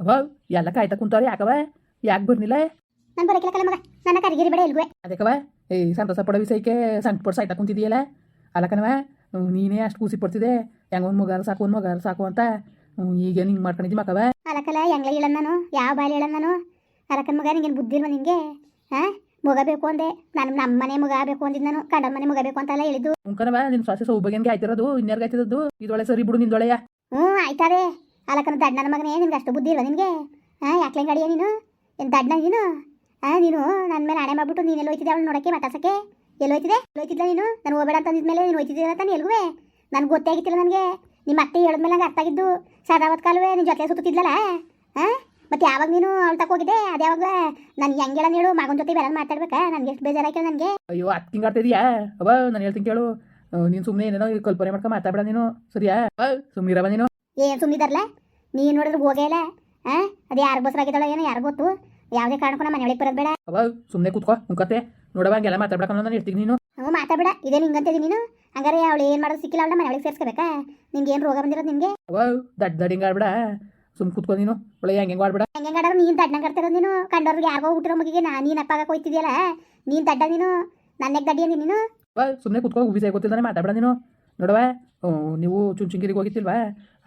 ಅವ ಎಲ್ಲ ಕಾಯ್ತಾ ಕುಂತಾರ ಯಾಕವ? ಯಾಕೆ ಬರ್ನಿಲ್ಲ? ನಾನು ಕಲ ಮಗ. ನನ್ನ ಕರಿಗಿರಿ ಬೇಡ ಎಲ್ಗುವೆ. ಅದಕ್ಕವ? ಏ ಸಂತೋಷ ಪಡೋ ವಿಷಯಕ್ಕೆ ಸಂಕಟ ಪಟ್ಟು ಸಾಯ್ತಾ ಕುಂತಿದೀಯಲ್ಲ? ಅಲ್ಲ ಕಣವ ನೀನೇ ಅಷ್ಟು ಖುಷಿ ಪಡ್ತಿದೆ. ಹೆಂಗ ಒಂದು ಮಗಾರ ಸಾಕು ಒಂದು ಮಗಾರ ಸಾಕು ಅಂತ. ಹ್ಮ್, ಈಗ ಹಿಂಗೆ ಮಾಡ್ಕೊಂಡಿದ್ದಿ ಮಕ್ಕವ ಅಲಕಲ ಹೆಂಗ್ಲ ಹೇಳ ನಾನು? ಯಾವ ಬಾಲಿ ಹೇಳ ನಾನು? ಅಲಕನ ಮಗ ನಿಂಗೇನು ಬುದ್ಧಿ ಇಲ್ವ ನಿಂಗೆ? ಹಾಂ? ಮಗ ಬೇಕು ಅಂದೆ. ನಾನು ನಮ್ಮ ಮನೆ ಮಗ ಬೇಕು ಅಂದಿದ್ದು ನಾನು. ಕಂಡನ ಮನೆ ಮಗ ಬೇಕು ಅಂತೆಲ್ಲ ಹೇಳಿದ್ದು. ಉಂಕನವ ನಿನ್ನ ಸ್ವಾಸ ಸೌಭಾಗ್ಯನ್ಗೆ ಆಯ್ತಿರೋದು ಇನ್ಯಾರ್ಗೆ ಆಯ್ತಿರೋದು? ಇದೊಳೆ ಸರಿ ಬಿಡು ನಿಂದೊಳೆಯ ಹ್ಞೂ ಆಯ್ತಾರೆ ಅಲಕನ ದಡ್ಡ ನನ್ನ ಮಗನೇ, ನಿನ್ಗೆ ಅಷ್ಟು ಬುದ್ಧಿ ಇಲ್ವಾ ನಿಮಗೆ ಹಾಂ ಯಾಕೆ ಗಾಡಿಯ ನೀನು? ಏನು ದಡ್ಡ ನೀನು? ಹಾಂ ನೀನು ನನ್ನ ಮೇಲೆ ಹಣೆ ಮಾಡ್ಬಿಟ್ಟು ಎಲ್ಲಿ ಹೋಯ್ತಿದ್ದೆ ಅವಳು ನೋಡೋಕ್ಕೆ, ಮಾತಾಡ್ಸೋಕ್ಕೆ? ಎಲ್ಲಿ ಹೋಯ್ತಿದೆ ಹೋಯ್ತಿದ್ಲ ನೀನು? ನಾನು ಹೋಗಬೇಡ ಅಂತ ಅಂದಿದ್ಮೇಲೆ ನೀನು ಹೋಯ್ತಿದ್ದೀರ ಅಂತ ಎಲ್ಗುವೆ? ನನಗೆ ಗೊತ್ತೇ ಆಗಿತ್ತಿಲ್ಲ ನನಗೆ. ನಿಮ್ಮ ಅತ್ತೆ ಹೇಳಿದ್ಮೇಲೆ ನಂಗೆ ಅರ್ಥ ಆಗಿದ್ದು. ಸದಾವತ್ ಕಾಲುವೆ ನಿನ್ನ ಜೊತೆ ಸುತ್ತಿದ್ಲಲ್ಲ ಹಾಂ ಮತ್ತು ಯಾವಾಗ ನೀನು ಅವಳು ಹೋಗಿದ್ದೆ? ಅದು ಯಾವಾಗ? ನನಗೆ ಹೆಂಗೆ ನೀಡು ಹೇಳು, ಮಗನ ಜೊತೆ ಬೇರೆ ಮಾತಾಡ್ಬೇಕಾ? ನನಗೆ ಎಷ್ಟು ಬೇಜಾರಾಯ್ತು ನನಗೆ. ಅಯ್ಯೋ ಹತ್ತು ತಿಂಗ್ ಆಡ್ತಿದ್ಯಾ ಅವ ನಾನು ಹೇಳ್ತೀನಿ ಕೇಳು. ನೀನು ಸುಮ್ಮನೆ ಏನೇನೋ ಕಲ್ಪನೆ ಮಾಡ್ಕೊಂಡು ಮಾತಾಡ್ಬೇಡ ನೀನು. ಸರಿಯಾ? ಸುಮ್ಮನಿರವ ನೀನು. ಏನು ಸುಮ್ಮಿದಾರಲ್ಲ ನೀನು ನೋಡಿದ್ರೆ ಹೋಗೇ ಇಲ್ಲ. ಹಾಂ ಅದು ಯಾರು ಬಸ್ರಾಗಿದ್ದಾಳೋ ಏನೋ ಯಾರು ಗೊತ್ತು? ಯಾವುದೇ ಕಾರಣಕ್ಕೂ ನಮ್ಮ ಮನೆಯೊಳಗೆ ಬರೋದು ಬೇಡ. ಅವ ಸುಮ್ಮನೆ ಕೂತ್ಕೋ ಮುಖತ್ತೆ ನೋಡುವಾಗ ಎಲ್ಲಾ ಮಾತಾಡ್ಬೇಕು ನಾನು ಇರ್ತೀನಿ ನೀನು. ಹ್ಞೂ ಮಾತಾಡ್ಬೇಡ. ಇದೇ ನಿಂಗಂತಿದ್ದೀನಿ ನೀನು? ಹಂಗಾರೆ ಅವಳು ಏನು ಮಾಡೋದು ಸಿಕ್ಕಿಲ್ಲ ಅವಳ ಮನೆಯೊಳಗೆ ಸೇರಿಸ್ಕೋಬೇಕ? ನಿಂಗೆ ಏನು ರೋಗ ಬಂದಿರೋದು ನಿಮಗೆ ಅವ ದಡ್ಡ ದಡ್ ಹಿಂಗೆ ಆಡ್ಬೇಡ. ಸುಮ್ ಕೂತ್ಕೊ ನೀನು. ಒಳ್ಳೆ ಹೆಂಗೆ ಹೆಂಗೆ ಆಡ್ಬೇಡ. ಹೆಂಗೆ ಗಡರು ನೀನು ದಡ್ಡಂಗೆ ಕಟ್ತಿರೋದು ನೀನು. ಕಂಡವ್ರಿಗೆ ಯಾರಿಗೋ ಹುಟ್ಟಿರೋ ಮಗಿಗೆ ನಾ ನೀನು ಅಪ್ಪಾಗ ಕೊಯ್ತಿದ್ಯಲ್ಲ? ನೀನು ದಡ್ಡ ನೀನು? ನನ್ನೆಗೆ ದಡ್ಡಿ ಅಂದಿ ನೀನು? ಅವ ಸುಮ್ಮನೆ ಕೂತ್ಕೋ ವಿಷಯ ಗೊತ್ತಿದ್ದಾನೆ ಮಾತಾಡ್ಬೇಡ ನೀನು. ನೋಡವ ನೀವು ಚುಂಚುಂಗಿರಿಗೆ ಹೋಗಿತ್ತಿಲ್ವಾ?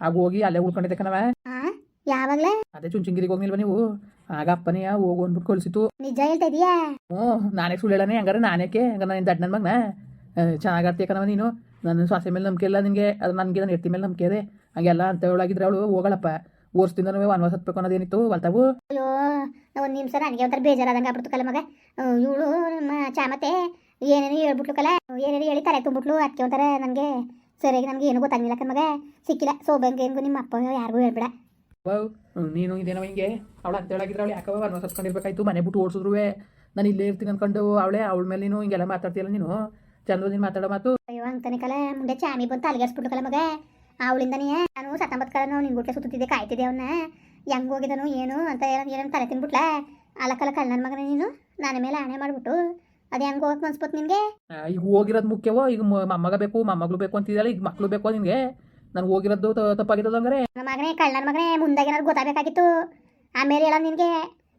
ಆಗ ಹೋಗಿ ಅಲ್ಲೇ ಉಳ್ಕೊಂಡಿದ್ದೆ ಕಣವ ಯಾವಾಗ್ಲೇ? ಅದೇ ಚುಂಚುಂಗಿರಿಗೆ ಹೋಗಿಲ್ವಾ ನೀವು? ಆಗ ಅಪ್ಪನೇ ಹೋಗು ಅಂದ್ಬಿಟ್ಟು ಕಳಿಸಿತು. ನಿಜ ಹೇಳ್ತಾ ಇದೀಯಾ ಹ್ಞೂ ನಾನೇ ಸುಳ್ಳು ಹೇಳನೆ ಹಂಗಾರೆ ನಾನೇಕೆ ಹಂಗಾರೆ ನಾನು ದಡ್ ನನ್ನ ಮಗನ? ಚೆನ್ನಾಗಿ ಆಡ್ತೀಯ ಕಣವ ನೀನು? ನನ್ನ ಸ್ವಾಸೆ ಮೇಲೆ ನಂಬಿಕೆ ಇಲ್ಲ ನಿನಗೆ ಅದು ನನಗೆ ನನ್ನ ಎತ್ತಿ ಮೇಲೆ ನಂಬಿಕೆ ಇದೆ. ಹಂಗೆಲ್ಲ ಅಂತ ಹೇಳಾಗಿದ್ರೆ ಅವಳು ಹೋಗಳಪ್ಪ. ಓರ್ಸ್ತಿಂದನೂ ವನವಾಸ ಹತ್ಬೇಕು ಅನ್ನೋದೇನಿತ್ತು ಹೊಲ್ತಾವು ಅಯ್ಯೋ ಒಂದು ನಿಮಿಷ ನನಗೆ ಒಂಥರ ಬೇಜಾರಾದಂಗೆ ಆಗ್ಬಿಡ್ತು ಕಲ ಮಗ. ಇವಳು ನಮ್ಮ ಚಾಮತೆ ಏನೇನು ಹೇಳ್ಬಿಟ್ಲು ಕಲ. ಏನೇನು ಹೇಳಿ ತಲೆ ತುಂಬಿಟ್ಲು ಅದಕ್ಕೆ ಒಂಥರ ನನಗೆ ಸರಿಯಾಗಿ ನಮ್ಗೆ ಏನೂ ಗೊತ್ತಾಗಿಲ್ಲ ಕಣ್ ಮಗ. ಸಿಕ್ಕಿಲ್ಲ. ಸೋಬಂಗೇನ್ಗೂ ನಿಮ್ಮ ಅಪ್ಪ ಯಾರಿಗೂ ಹೇಳ್ಬೇಡ. ವಾವ್ ನೀನು ಇದೇನೋ ಹಿಂಗೆ? ಅವಳು ಅಂತ ಹೇಳಾಗಿದ್ರೆ ಅವಳು ಯಾಕವ ವನವಾಸ ಹತ್ಕೊಂಡಿರ್ಬೇಕಾಯ್ತು ಮನೆ ಬಿಟ್ಟು ಓಡಿಸಿದ್ರು ನಾನು ಇಲ್ಲೇ ಇರ್ತೀನಿ ಅನ್ಕೊಂಡು ಅವಳೆ ಅವಳ ಮೇಲೆ ನೀನು ಹಿಂಗೆಲ್ಲ ಮಾತಾಡ್ತೀಯಲ್ಲ ನೀನು? ಚಂದ್ರ ನೀನು ಮಾತಾಡೋ ಮಾತು? ಅಯ್ಯೋ ಅಂತಾನೆ ಕಲ. ಮುಂದೆ ಚಾಮಿ ಬಂತು ಅಲ್ಗರ್ಸ್ಬಿಟ್ಲು ಕಲ ಮಗ. ಅವಳಿಂದನೇ ನಾನು ಸತ್ತೊಂಬತ್ತು ಕಲ ನಿನ್ ಗುಟ್ಲೆ ಸುತ್ತಿದ್ದೆ ಕಾಯ್ತಿದ್ದೆ ಅವನ್ನ ಹೆಂಗ್ ಹೋಗಿದನು ಏನು ಅಂತ ಏನೇನು ತಲೆ ತಿನ್ಬಿಟ್ಲ ಅಲಕಲ ಕಲ್ ನನ್ನ ಮಗನ ನೀನು. ನನ್ನ ಮೇಲೆ ಆಣೆ ಮಾಡ್ಬಿಟ್ಟು ಅದು ಹೆಂಗ್ ಹೋಗಕ್ ಅನ್ಸ್ಬೋದು ನಿನ್ಗೆ? ಆ, ಈಗ ಹೋಗಿರೋದು ಮುಖ್ಯವೋ? ಈಗ ಮೊಮ್ಮಗ ಬೇಕು ಮೊಮ್ಮಗಳು ಬೇಕು ಅಂತಿದೆಯಲ್ಲ ಈಗ ಮಕ್ಕಳು ಬೇಕು ನಿನಗೆ? ನಾನು ಹೋಗಿರೋದು ತಪ್ಪಾಗಿರೋದು ಹಂಗಾರೆ? ನನ್ನ ಮಗನೇ ಕಳ್ಳನ ಮಗನೇ ಮುಂದಾಗ ಏನಾದ್ರು ಗೊತ್ತಾಗಬೇಕಾಗಿತ್ತು? ಆಮೇಲೆ ಹೇಳ ನಿನಗೆ?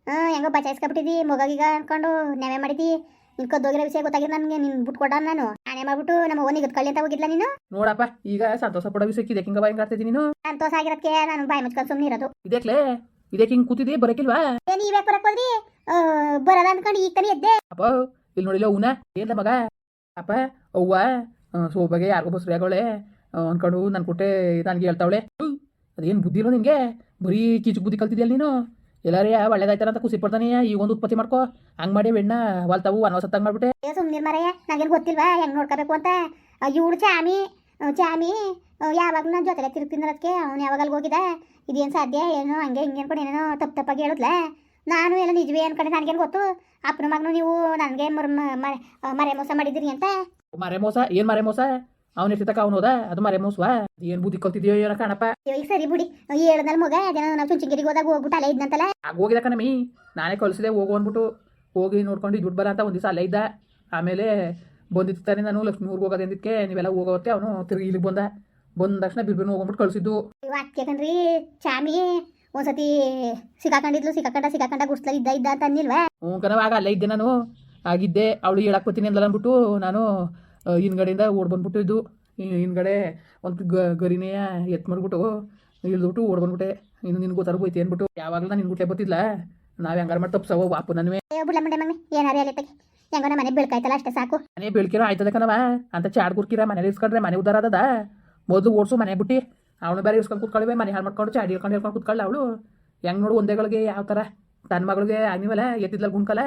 ಹಾಂ ಹೆಂಗೋ ಬಚಾಯಿಸ್ಕೊಬಿಟ್ಟಿದ್ದಿ ಮೊಗಗೀಗ ಅನ್ಕೊಂಡು ನೆವೆ ಮಾಡಿದ್ದಿ ನಿನ್ ಕದ್ದೋಗಿರೋ ವಿಷಯ ಗೊತ್ತಾಗಿದ್ ನನಗೆ ನಿನ್ ಬಿಟ್ಕೊಡ ನಾನು. ನಾನೇ ಮಾಡ್ಬಿಟ್ಟು ನಮ್ಮ ಅವ್ವ ಕಳ್ಳಿ ಅಂತ ಹೋಗಿದ್ಲ ನೀನು? ನೋಡಪ್ಪ ಈಗ ಸಂತೋಷ ಪಡೋ ವಿಷಯಕ್ಕೆ ಇದಕ್ಕೆ ಹಿಂಗ ಬಾಯಿ ಕಾಡ್ತಿದ್ದೀನಿ ನೀನು? ಸಂತೋಷ ಆಗಿರೋದಕ್ಕೆ ನಾನು ಬಾಯಿ ಮುಚ್ಕೊಂಡು ಸುಮ್ಮನೆ ಇರೋದು. ಇದಕ್ಲೇ? ಇದಕ್ಕೆ ಹಿಂಗ್ ಕೂತಿದ್ದಿ ಬರಕಿಲ್ವಾ? ಏ ನೀವೇ ಬರಕ್ ಹೋದ್ರಿ? ಬರದ ಅನ್ಕೊಂಡು ಈ ತಾನೇ ಎದ್ದೆ. ಅಪ್ಪ ಇಲ್ಲಿ ನೋಡಿಲ್ಲ ಅವನ ಏನ್ ಮಗ? ಅಪ್ಪ, ಅವ್ವ? ಸೋಬಗೆ ಯಾರಿಗೋ ಬಸ್ರು ಆಗೋಳೆ ಅನ್ಕೊಂಡು ನನ್ನ ಕೊಟ್ಟೆ ನನಗೆ ಹೇಳ್ತಾವಳೆ. ಅದೇನು ಬುದ್ಧಿ ಇರೋ ನಿನಗೆ? ಬರೀ ಕೀಚು ಬುದ್ಧಿ ಕಲ್ತಿದ್ಯಲ್ಲ ನೀನು? ಎಲ್ಲಾರೇ ಒಳ್ಳೇದಾಯ್ತಾರ ಅಂತ ಖುಷಿ ಪಡ್ತಾನೆ. ಈಗ ಒಂದು ಉತ್ಪತ್ತಿ ಮಾಡ್ಕೋ. ಹಂಗೆ ಮಾಡಿ ಬೆಣ್ಣ ಹೊಲ್ತಾವು ಅನ್ವಸತ್ತಂಗೆ ಮಾಡ್ಬಿಟ್ಟೆ. ಸುಮ್ಮನೆ ಮರೆಯ ನನಗೇನು ಗೊತ್ತಿಲ್ವಾ? ಹೆಂಗ್ ನೋಡ್ಕೋಬೇಕು ಅಂತ? ಇವಳು ಚಾಮಿ ಚಾಮಿ ಯಾವಾಗ ನನ್ನ ಜೊತೆಲೆ ಅದಕ್ಕೆ ಅವ್ನು ಯಾವಾಗ ಅಲ್ಲಿ ಹೋಗಿದ ಇದೇನು ಸಾಧ್ಯ? ಏನೋ ಹಂಗೆ ಹಿಂಗೆ ಅನ್ಕೊಂಡು ಏನೇನೋ ತಪ್ಪು ತಪ್ಪಾಗಿ ಹೇಳಿದ್ಲ? ನಾನು ಎಲ್ಲ ನಿಜವೇ ಅನ್ಕೊಂಡೆ. ನನಗೇನು ಗೊತ್ತು? ಅಪ್ಪನ ಮಗನು ನೀವು ನನಗೆ ಮರೆ ಮೋಸ ಮಾಡಿದಿರಿ ಅಂತ. ಮರೆ ಮೋಸ? ಏನು ಮರೆ ಮೋಸ? ಅವ್ನು ಎಷ್ಟಿತಕ್ಕ ಅವ್ನು ಹೋದ? ಅದು ಮರೆ ಮೋಸವಾ? ಏನು ಬುದ್ಧಿ ಕಲ್ತಿದ್ಯೋ ಏನೋ ಕಾಣಪ್ಪ. ಇವಾಗ ಈಗ ಸರಿ ಬಿಡಿ. ಹೇಳದಲ್ಲ ಮಗ ಅದೇನೋ ನಾವು ಚುಂಚಗಿರಿಗೆ ಹೋದಾಗ ಹೋಗ್ಬಿಟ್ಟು ಅಲ್ಲೇ ಇದ್ದಂತಲ್ಲ ಆಗ ಹೋಗಿದ ಮೀ ನಾನೇ ಕಳಿಸಿದೆ ಹೋಗು ಅಂದ್ಬಿಟ್ಟು. ಹೋಗಿ ನೋಡ್ಕೊಂಡು ದುಡ್ಡು ಬರ ಅಂತ ಒಂದು ದಿವಸ ಅಲ್ಲೇ ಇದ್ದ. ಆಮೇಲೆ ಬಂದಿತ್ತು ತಾನೆ ನಾನು ಲಕ್ಷ್ಮಿ ಊರಿಗೆ ಹೋಗೋದಕ್ಕೆ ನೀವೆಲ್ಲ ಹೋಗೋತ್ತೆ ಅವನು ತಿರುಗಿ ಇಲ್ಲಿಗೆ ಬಂದ. ಬಂದ ತಕ್ಷಣ ಬಿರ್ಬಿನ ಹೋಗ್ಬಿಟ್ಟು ಕಳಿಸಿದ್ದು. ಕಣ್ರಿ ಚಾಮಿ ಒಂದ್ಸತಿ ಸಿಕ್ಕಾಕೊಂಡಿದ್ಲು ಸಿಕ್ಕಾಕಂಡ ಸಿಕ್ಕಾಕಂಡ ಗುಡ್ಸ್ಲ ಇದ್ದ ಇದ್ದ ಅಂತ ಅನ್ನಿಲ್ವಾ? ಹ್ಞೂ ಕಣವ ಆಗ ಅಲ್ಲೇ ಇದ್ದೆ ನಾನು. ಆಗಿದ್ದೆ ಅವಳು ಹೇಳಕ್ ಬರ್ತೀನಿ ಅಂದಲ್ಲ ಅಂದ್ಬಿಟ್ಟು ನಾನು ಹಿಂದ್ಗಡೆಯಿಂದ ಓಡ್ ಬಂದ್ಬಿಟ್ಟು ಇದ್ದು ಹಿಂದ್ಗಡೆ ಒಂದು ಗ ಗರಿನೇ ಎತ್ ಮಾಡ್ಬಿಟ್ಟು ಇಳಿದ್ಬಿಟ್ಟು ಓಡ್ ಬಂದ್ಬಿಟ್ಟೆ. ಇನ್ನು ನಿನ್ಗೆ ಗೊತ್ತಾರು ಹೋಯ್ತಿ ಅಂದ್ಬಿಟ್ಟು. ಯಾವಾಗಲೂ ನಾನು ನಿನ್ಗುಟ್ಟೆ ಬತ್ತಿಲ್ಲ ನಾವು ಹೆಂಗಾರ ಮಾಡಿ ತಪ್ಸವ ವಾಪು ನನ್ವೇ. ಮುಂಡೆ ಏನಾರು ಹೆಂಗೋ ಮನೆ ಬೆಳ್ಕಾಯ್ತಲ್ಲ ಅಷ್ಟೇ ಸಾಕು. ಮನೆ ಬೆಳ್ಕಿರೋ ಆಯ್ತದ ಕಣವ ಅಂತ ಚಾಡ್ ಗುರ್ಕಿರ ಮನೇಲಿ ಇಸ್ಕೊಂಡ್ರೆ ಮನೆ ಉದ್ದಾರ ಅದದ ಮೊದಲು ಓಡಿಸು ಮನೆ ಬಿಟ್ಟು. ಅವನು ಬೇರೆ ಇಸ್ಕೊಂಡು ಕೂತ್ಕೊಳ್ಳಿವೆ ಮನೆ ಹಾಳು ಮಾಡ್ಕೊಂಡು ಚಾಡಿ ಹೇಳ್ಕೊಂಡು ಹೇಳ್ಕೊಂಡು ಕೂತ್ಕೊಳ್ಳ ಅವಳು. ಹೆಂಗ್ ನೋಡು ಒಂದೇಗಳಿಗೆ ಯಾವ ಥರ ತನ್ನ ಮಗಳಿಗೆ ಆಗಿವಲ್ಲ ಎತ್ತಿದ್ಲ ಗುಣ್ಕಲ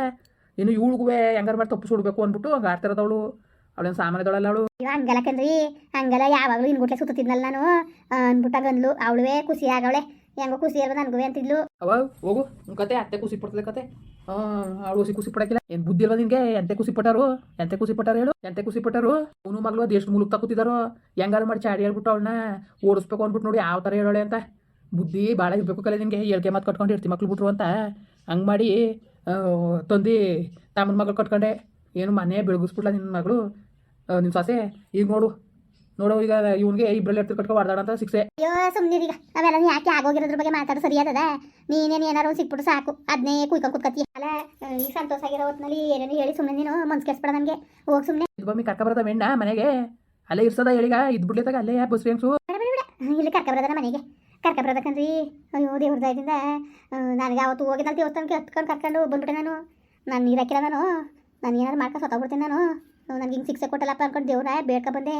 ಇನ್ನು ಇವಳಿಗೂ ಹೆಂಗಾರ ಮಾಡಿ ತಪ್ಪು ಸುಡಬೇಕು ಅಂದ್ಬಿಟ್ಟು ಹಂಗೆ ಆಡ್ತಿರೋದವಳು ಅವಳೇನು ಸಾಮಾನ್ಯದವಳಲ್ಲ ಅವಳು. ಹಂಗಲ್ಲ ಕಣ್ರಿ ಹಂಗಲ್ಲ ಯಾವಾಗಲೂ ಇನ್ಗುಟ್ಲೆ ಸುತ್ತಿದ್ನಲ್ಲ ನಾನು. ಅಂದ್ಬಿಟ್ಟಾಗ ಅಂದ್ಲು ಅವಳುವೇ ಖುಷಿ ಆಗವಳೆ. ಹೆಂಗೋ ಖುಷಿ ಇರೋದು ನನಗೂ ಅಂತಿದ್ಲು. ಅವ ಹೋಗು ಕತೆ ಅತ್ತೆ ಖುಷಿ ಪಡ್ತದೆ ಕತೆ. ಅವಳು ಖುಷಿ ಪಡಕಿಲ್ಲ. ಏನು ಬುದ್ಧಿ ಇಲ್ವಾ ನಿನ್ಗೆ? ಎಂತೆ ಖುಷಿ ಪಟ್ಟಾರು? ಎಂತೆ ಖುಷಿ ಪಟ್ಟಾರು ಹೇಳು? ಎಂತೆ ಖುಷಿ ಪಟ್ಟಾರು? ಅವನು ಮಗಳು ಅದು ಎಷ್ಟು ಮುಲುಕ್ ಕೂತಿದಾರೋ? ಹೆಂಗಾರ ಮಾಡಿ ಚಾಡಿ ಹೇಳ್ಬಿಟ್ಟು ಅವಳನ್ನ ಓಡಿಸ್ಬೇಕು ಅಂದ್ಬಿಟ್ಟು ನೋಡಿ ಯಾವ ಥರ ಹೇಳೋಳೆ ಅಂತ. ಬುದ್ಧಿ ಭಾಳ ಇರಬೇಕು ಕಲೆ ನಿನಗೆ ಹೇಳ್ಕೆ ಮಾತು ಕಟ್ಕೊಂಡು ಇರ್ತಿ ಮಕ್ಳು ಬಿಟ್ರು ಅಂತ. ಹಂಗೆ ಮಾಡಿ ತಂದು ತಮ್ಮನ ಮಗಳು ಕಟ್ಕೊಂಡೆ. ಏನು ಮನೆ ಬೆಳಗಿಸ್ಬಿಟ್ಲ ನಿನ್ನ ಮಗಳು. ನಿನ್ನ ಸೊಸೆ, ಈಗ ನೋಡು. ನೋಡೋ ಈಗ ಇವನಿಗೆ ಇಬ್ಬರಲ್ಲಿ ಎತ್ತಿ ಕಟ್ಕೊ ಹೊಡೆದಾಡ ಅಂತ ಸಿಕ್ಸೆ ಅಯ್ಯೋ ಸುಮ್ಮನಿರೀಗ ನಾವೆಲ್ಲ ನೀ ಯಾಕೆ ಆಗೋಗಿರೋದ್ರ ಬಗ್ಗೆ ಮಾತಾಡೋ ಸರಿಯಾದದ ನೀನೇನು ಏನಾರು ಸಿಕ್ಬಿಟ್ಟು ಸಾಕು. ಅದನ್ನೇ ಕುಯ್ಕೊಂಡು ಕುತ್ಕತ್ತಿ. ಅಲ್ಲ ಈ ಸಂತೋಷ ಆಗಿರೋ ಹೊತ್ನಲ್ಲಿ ಏನೇನು ಹೇಳಿ ಸುಮ್ಮನೆ ನೀನು ಮನ್ಸು ಕೆಸ್ಬೇಡ ನನಗೆ. ಹೋಗಿ ಸುಮ್ಮನೆ ಇದು ಬಮ್ಮಿ ಕರ್ಕ ಬರೋದ ಮೆಣ್ಣ ಮನೆಗೆ. ಅಲ್ಲೇ ಇರ್ಸದ ಹೇಳಿಗ ಇದ್ ಬಿಡ್ಲಿತ್ತಾಗ ಅಲ್ಲೇ ಬಸ್ ಫ್ರೆಂಡ್ಸು ಇಲ್ಲಿ ಕರ್ಕ ಬರೋದನ ಮನೆಗೆ. ಕರ್ಕ ಬರೋದಕ್ಕಂದ್ರಿ ಅಯ್ಯೋ ದೇವ್ರ ದಯದಿಂದ ನನಗೆ ಅವತ್ತು ಹೋಗಿದ್ದಲ್ಲಿ ದೇವಸ್ಥಾನಕ್ಕೆ ಹತ್ಕೊಂಡು ಕರ್ಕೊಂಡು ಬಂದ್ಬಿಟ್ಟೆ ನಾನು. ನಾನು ನೀರು ಹಾಕಿಲ್ಲ ನಾನು. ನಾನು ಏನಾರು ಮಾಡ್ಕೊಂಡು ಸತ್ತೋಗ್ಬಿಡ್ತೀನಿ ನಾನು. ನನಗೆ ಹಿಂಗೆ ಶಿಕ್ಷೆ ಕೊಟ್ಟಲ್ಲಪ್ಪ ಅನ್ಕೊಂಡು ದೇವ್ರ ಬೇಡ್ಕೊ ಬಂದೆ.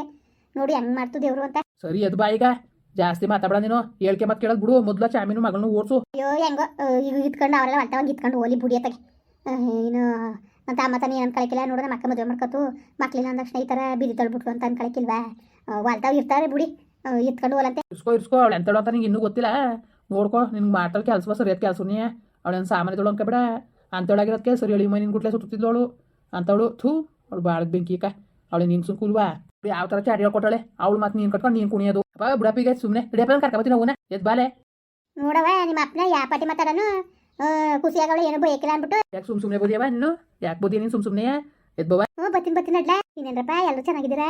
ನೋಡಿ ಹೆಂಗ್ ಮಾಡ್ತು ದೇವ್ರು ಅಂತ. ಸರಿ ಅದು ಬಾ ಈಗ. ಜಾಸ್ತಿ ಮಾತಾಡ ನೀನು. ಹೇಳ್ಕೆ ಮತ್ತೆ ಕೇಳೋದು ಬಿಡು. ಮೊದ್ಲ ಚಾಮಿನ ಮಗಳನ್ನ ಓಡಿಸು. ಅಯ್ಯೋ ಹೆಂಗೋ ಈಗ ಇತ್ಕೊಂಡು ಅವರೆಲ್ಲ ಹೊಲ್ತವಂಗೆ ಇತ್ಕೊಂಡು ಹೋಲಿ ಬುಡಿಯತ್ತಾಗೆ ಇನ್ನು ಅಂತ ಅಮ್ಮ ತಾನೇ ಏನು ಅನ್ಕೊಳಕಿಲ್ಲ ನೋಡು ನಮ್ಮ ಅಕ್ಕ ಮದುವೆ ಮಾಡ್ಕೊತು. ಮಕ್ಳಿಲ್ಲ ಅಂದ ತಕ್ಷಣ ಈ ಥರ ಬಿದಿ ತಳ್ಬಿಟ್ರು ಅಂತ ಅನ್ಕೊಳಕಿಲ್ವಾ ಹೊಲ್ತಾವ್ ಇರ್ತಾರೆ ಬುಡಿ. ಆ, ಇತ್ಕೊಂಡು ಹೋಲಂತೆ ಇಸ್ಕೋ ಇಸ್ಕೋ ಅವಳು ಎಂತಳು ಅಂತ ನಿಂಗೆ ಇನ್ನೂ ಗೊತ್ತಿಲ್ಲ. ನೋಡ್ಕೋ ನಿನ್ಗೆ ಮಾಡ್ತಾಳೆ ಕೆಲಸ ಸರಿಯಾದ ಕೆಲಸ ನೀ. ಅವಳೇನು ಸಾಮಾನ್ಯದಳು ಅನ್ಕೋಬೇಡ ಅಂತೇಳಾಗಿರೋದಕ್ಕೆ ಸರಿ ಹೇಳಿ ಮೈ ನಿನ್ ಗುಟ್ಲೆ ಸುತ್ತಿದ್ಲವಳು ಅಂತವಳು ಥೂ ಅವಳು ಬಾಳ ಬೆಂಕಿಕ ಅವಳು ನಿಂಗೆ ಸುಮ್ ಕೂಲ್ವಾ ಯಾವ ಥರ ಚಾಡಿ ಹೇಳ್ಕೊಟ್ಟಾಳೆ ಅವಳು ಮತ್ತೆ ನೀನು ಕಟ್ಕೊಂಡು ನೀನು ಕುಣಿಯೋದು. ಅಪ್ಪ ಬುಡಪ್ಪಿಗೆ ಸುಮ್ಮನೆ ಹಿಡಿಯಪ್ಪ ಕರ್ಕೊಬತ್ತೀನಿ ಅವನ ಎದ್ ಬಾಲೆ. ನೋಡವ ನಿಮ್ಮ ಅಪ್ಪನ ಯಾ ಪಾಟಿ ಮಾತಾಡನು? ಖುಷಿಯಾಗವಳು ಏನು ಬೈಕಿಲ್ಲ ಅಂದ್ಬಿಟ್ಟು. ಯಾಕೆ ಸುಮ್ ಸುಮ್ಮನೆ ಬದಿಯವ ನೀನು ಯಾಕೆ ಬೋದಿ ನೀನು ಸುಮ್ ಸುಮ್ಮನೆ ಎದ್ ಬವ ಹ್ಞೂ ಬತ್ತೀನಿ ಬತ್ತಿನ ಅಡ್ಲ. ಎಲ್ಲರೂ ಚೆನ್ನಾಗಿದ್ದೀರಾ?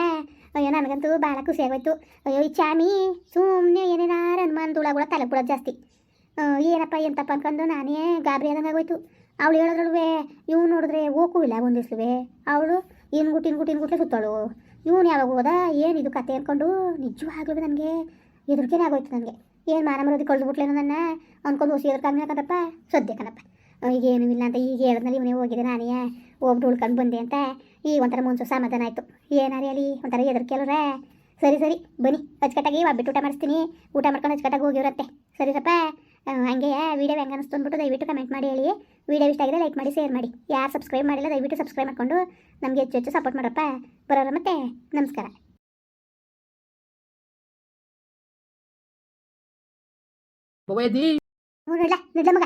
ಅಯ್ಯೋ ನನಗಂತೂ ಭಾಳ ಖುಷಿ ಆಗೋಯ್ತು ಅಯ್ಯೋ ಈ ಚಾಮಿ ಸುಮ್ಮನೆ ಏನೇನಾರ ಅನುಮಾನ ದುಳಗುಳ ತಲೆ ಬಿಡೋದು ಜಾಸ್ತಿ. ಏನಪ್ಪ ಎಂತಪ್ಪ ಅನ್ಕೊಂಡು ನಾನೇ ಗಾಬರಿ ಆದಂಗೆ ಆಗೋಯ್ತು. ಅವಳು ಹೇಳಿದ್ರಳುವೆ ಇವ್ ನೋಡಿದ್ರೆ ಓಕೂ ಇಲ್ಲ ಒಂದಿಸ್ಲುವೆ ಅವಳು ಇನ್ಗುಟ್ಟು ಇನ್ಗುಟ್ಟು ಇನ್ಗುಟ್ಲೆ ಸುತ್ತಾಳು. ಇವನು ಯಾವಾಗ ಹೋದ ಏನು ಇದು ಕತೆ ಅಂದ್ಕೊಂಡು ನಿಜವಾಗ್ಲೂ ನನಗೆ ಹೆದರಿಕೆನೇ ಆಗೋಯ್ತು ನನಗೆ. ಏನು ಮಾನ ಮರೋದಿ ಕಳೆದ್ಬಿಟ್ಲೇನೋ ನನ್ನ? ಅಂದ್ಕೊಂಡು ಹೊಸ ಎದುರು ಕಾಲ ಕಣಪ್ಪ. ಸದ್ಯ ಕಣಪ್ಪ. ಏನೂ ಇಲ್ಲ ಅಂತ ಈಗ ಹೇಳಿದ್ನಲ್ಲಿ ಇವನೇ ಹೋಗಿದೆ ನಾನೇ ಹೋಗ್ಬಿಟ್ಟು ಉಳ್ಕೊಂಡು ಬಂದೆ ಅಂತ. ಈ ಒಂಥರ ಮುಂಚೆ ಸಮಾಧಾನ ಆಯಿತು. ಏನಾರಿ ಅಲ್ಲಿ ಒಂಥರ ಎದುರು ಅಲ್ವೇ ಸರಿ ಸರಿ, ಬನ್ನಿ. ಅಚ್ಚುಕಟ್ಟಾಗಿ ಒಬ್ಬಿಟ್ಟು ಊಟ ಮಾಡಿಸ್ತೀನಿ. ಊಟ ಮಾಡ್ಕೊಂಡು ಅಚ್ಚುಕಟ್ಟಾಗಿ ಹೋಗಿರುತ್ತೆ ಸರಿ, ಸಪ್ಪ. ಹಂಗೆ ವಿಡಿಯೋ ಹೆಂಗೆ ಅನಿಸ್ತು ಅಂದ್ಬಿಟ್ಟು ದಯವಿಟ್ಟು ಕಮೆಂಟ್ ಮಾಡಿ ಹೇಳಿ. ವಿಡಿಯೋ ಇಷ್ಟ ಆಗಿದೆ ಲೈಕ್ ಮಾಡಿ ಶೇರ್ ಮಾಡಿ. ಯಾರು ಸಬ್ಸ್ಕ್ರೈಬ್ ಮಾಡಿಲ್ಲ ದಯವಿಟ್ಟು ಸಬ್ಸ್ಕ್ರೈಬ್ ಮಾಡಿಕೊಂಡು ನಮಗೆ ಹೆಚ್ಚು ಹೆಚ್ಚು ಸಪೋರ್ಟ್ ಮಾಡಪ್ಪ. ಬರೋರ ಮತ್ತೆ ನಮಸ್ಕಾರ. ನಿಡ್ಲ ಮಗ.